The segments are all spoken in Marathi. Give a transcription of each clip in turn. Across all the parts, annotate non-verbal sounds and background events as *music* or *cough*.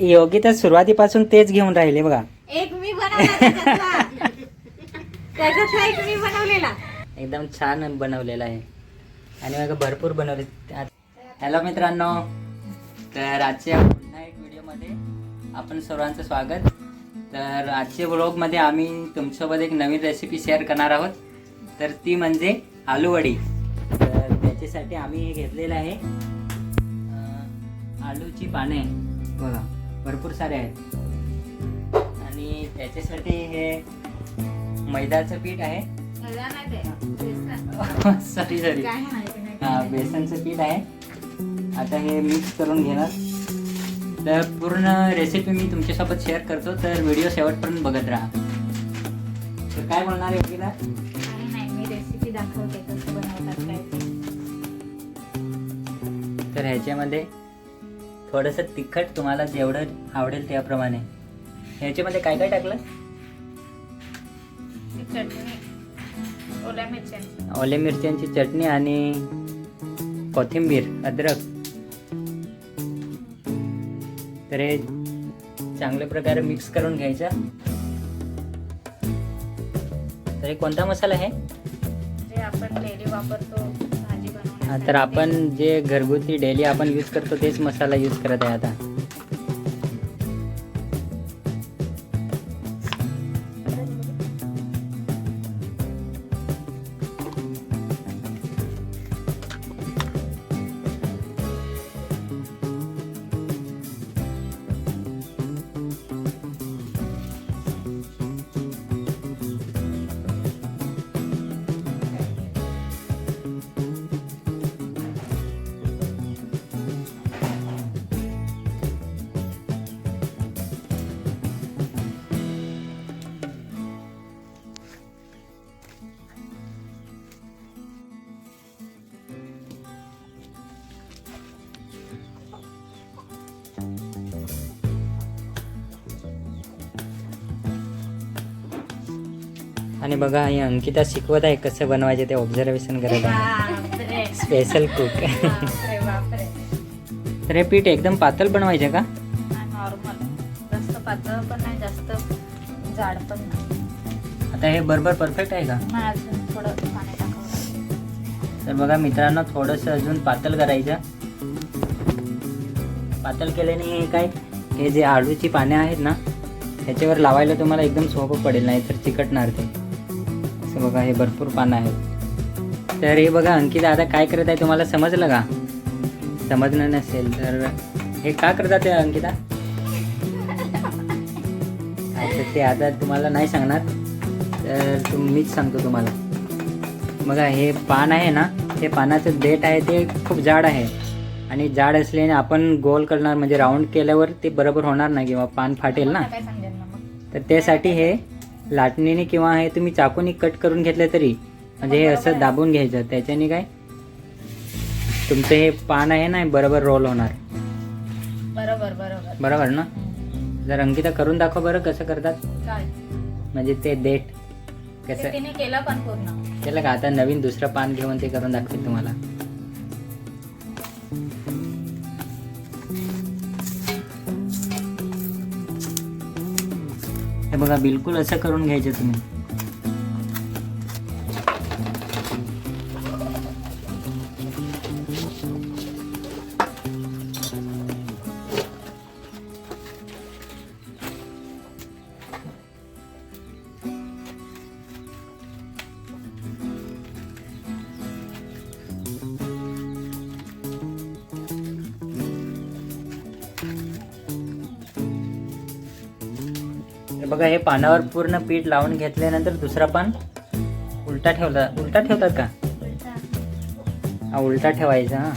योगी तर सुरुवातीपासून तेच घेऊन राहिले बघा. एक मी बनवला त्याच्यातला. एक मी बनवलेला. एकदम छान बनवलेला आहे. आणि बघा भरपूर बनवले. हॅलो मित्रांनो. तर आजच्या पुन्हा एक व्हिडिओमध्ये आपण सर्वांचं स्वागत. तर आजच्या व्लॉगमध्ये आम्ही तुमच्यासोबत एक नवीन रेसिपी शेअर करणार आहोत. तर ती म्हणजे आलूवडी तर त्याच्यासाठी आम्ही हे घेतलेलं आहे. आलूची पाने. बघा. भरपूर सारे आहेत आणि त्याच्यासाठी हे मैद्याचं पीठ आहे. *laughs* Sorry sorry. हा बेसनचं पीठ आहे आता हे मिक्स करून घेणार तर पूर्ण रेसिपी मी तुमच्यासोबत शेअर करतो तर व्हिडिओ शेवटपर्यंत बघत राहा तर काय बोलणार आहे मी रेसिपी दाखवते कसं बनवतात काय ते. तर ह्याच्यामध्ये थोडंसं तिखट तुम्हाला जेवढं आवडेल त्याप्रमाणे. ह्याच्यामध्ये काय काय टाकलं? ओल्या मिरच्यांची. चटणी आणि कोथिंबीर अद्रक. तर हे चांगल्या प्रकारे मिक्स करून घ्यायचं. तर हे कोणता मसाला आहे? आपण डेली वापरतो तर आपण जे घरगुती डेली आपण यूज करतो तेच मसाला यूज करत आहे आता. आणि बघा ही अंकिता शिकवत आहे कसं बनवायचे ते ऑब्झर्वेशन करत आहे. Special cook. तर हे पीठ एकदम पातळ बनवायचे का? नॉर्मल जास्त पातळ पण नाही जास्त जाड पण नाही. आता हे बरोबर परफेक्ट आहे का? थोडं तर बघा मित्रांनो थोडंसं अजून पातळ करायचं. पातळ केल्याने हे काय हे जे आळूची पाने आहेत ना ह्याच्यावर लावायला तुम्हाला एकदम सोपं पडेल नाही तर चिकटणार ते. असं बघा हे भरपूर पानं आहेत. तर हे बघा अंकिता आता काय करत आहे तुम्हाला समजलं का? समजलं नसेल तर हे का करतात ते अंकिता? अच्छा ते आता तुम्हाला नाही सांगणार तर तुम मीच सांगतो तुम्हाला. बघा हे पान आहे ना ते पानाचं देठ आहे ते खूप जाड आहे. आणि जाड असल्याने आपण गोल करणार म्हणजे राऊंड केल्यावर ते बरोबर होणार नाही किंवा पान फाटेल ना. तर त्यासाठी हे लाटणीने किंवा हे तुम्ही चाकूनी कट करून घेतलं तरी म्हणजे हे असं दाबून घ्यायचं. त्याच्याने काय? तुमचं हे पान आहे ना बरोबर रोल होणार. बरोबर बरोबर. बरोबर ना? जर अंकिता करून दाखव बरं कसं करतात. म्हणजे ते देठ कसं तिने केलं पण पूर्ण. केलं का आता नवीन दुसरं पान घेऊन ते करून दाखवेल तुम्हाला. हे बघा बिलकुल असं करून घ्यायचं तुम्ही. हे बघा हे पानावर पूर्ण पीठ लावून घेतल्यानंतर दुसरा पान उलटा ठेवला. उलटा ठेवतात का? हा उलटा ठेवायचा हा.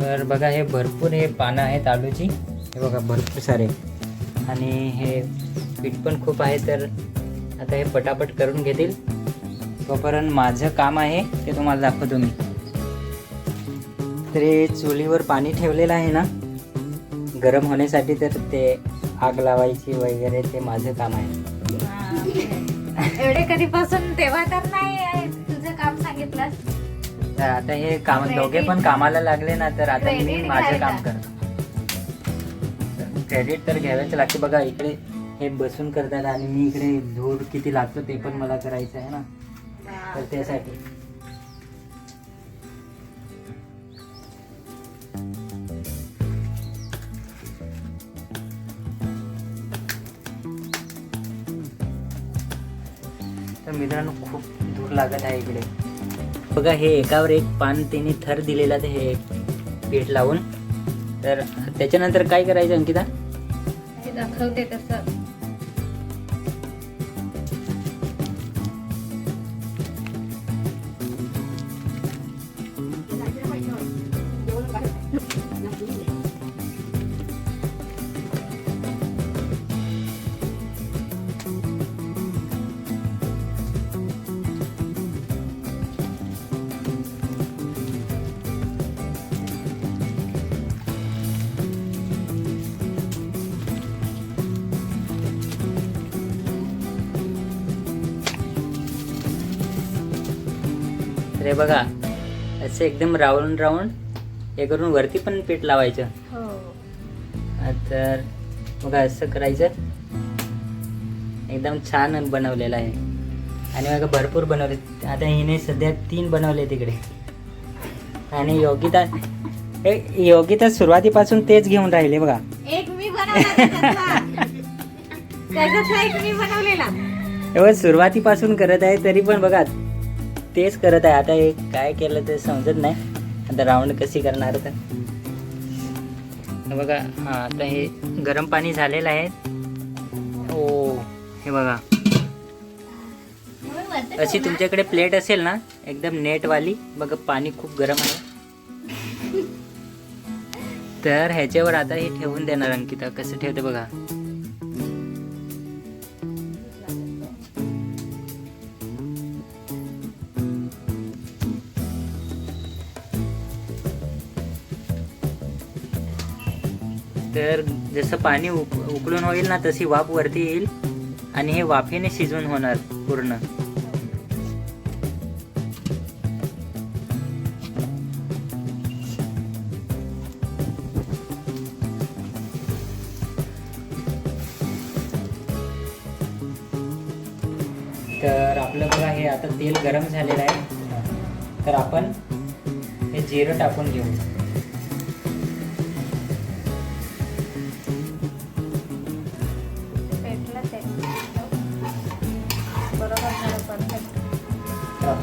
तर बघा हे भरपूर हे पानं आहेत आलूची. हे बघा भरपूर सारे. आणि हे पीठ पण खूप आहे तर आता हे पटापट करून घेतील. तोपर्यंत माझं काम आहे ते तुम्हाला दाखवतो मी. तर हे चुलीवर पाणी ठेवलेलं आहे ना गरम होण्यासाठी तर ते आग लावायची वगैरे ते माझं काम आहे. एवढे कधीपासून तेव्हा तर नाही तुझं काम सांगितलं तर आता हे काम. दोघे पण कामाला लागले ना तर आता मी Credit माझं घ्यायला. काम करतो क्रेडिट तर घ्यावेच लागते बघा इकडे हे बसून करतात आणि मी इकडे धूर किती लागतो ते पण मला करायचं आहे ना तर त्यासाठी तर मित्रांनो खूप धूर लागत आहे इकडे. बघा हे एकावर एक पान त्यांनी थर दिलेला ते हे पीठ लावून. तर त्याच्यानंतर काय करायचं अंकिता? दाखवते तसं. तर हे बघा. असं एकदम राऊंड राऊंड हे करून वरती पण पीठ लावायचं. हो. हा, तर बघा असं करायचं. एकदम छान बनवलेलं आहे. आणि बघा भरपूर बनवले. आता हिने सध्या तीन बनवले तिकडे. आणि योगिता हे योगिता सुरुवातीपासून तेच घेऊन राहिले बघा. एक मी बनवलेला. एवढं सुरुवातीपासून करत आहे तरी पण बघा तेच करत आहे. आता हे काय केलं ते समजत नाही. आता राऊंड कशी करणार तर. बघा हां आता हे गरम पाणी झालेलं आहे. ओ हे बघा. अशी तुमच्याकडे प्लेट असेल ना एकदम नेटवाली बघा पाणी खूप गरम आहे. तर ह्याच्यावर आता हे ठेवून देणार अंकिता. कसं ठेवते बघा. तर जसं पाणी उक उकळून होईल ना तशी वाफ वरती येईल आणि हे वाफेने शिजवून होणार पूर्ण. तर आपलं बघा हे आता तेल गरम झालेलं आहे. तर आपण हे जिरं टाकून घेऊ.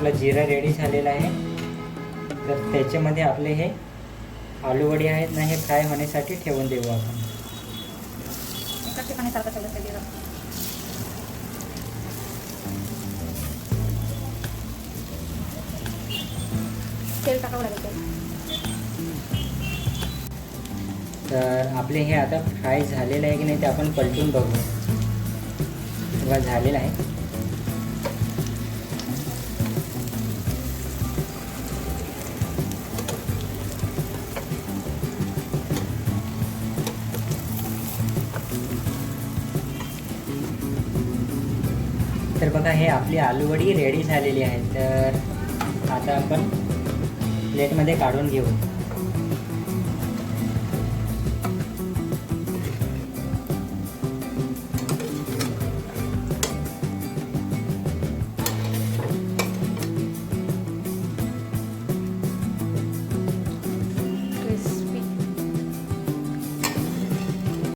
आपलं जिरं रेडी झालेलं आहे. तर त्याच्यामध्ये आपले हे आलू वडी आहेत ना हे फ्राय होण्यासाठी ठेवून देऊ आपण. तर आपले हे आता फ्राय झालेलं आहे की नाही ते आपण पलटून बघू. बघा झालेलं आहे. तर बघा हे आपली आलूवडी रेडी झालेली आहे. तर आता आपण प्लेटमध्ये काढून घेऊ.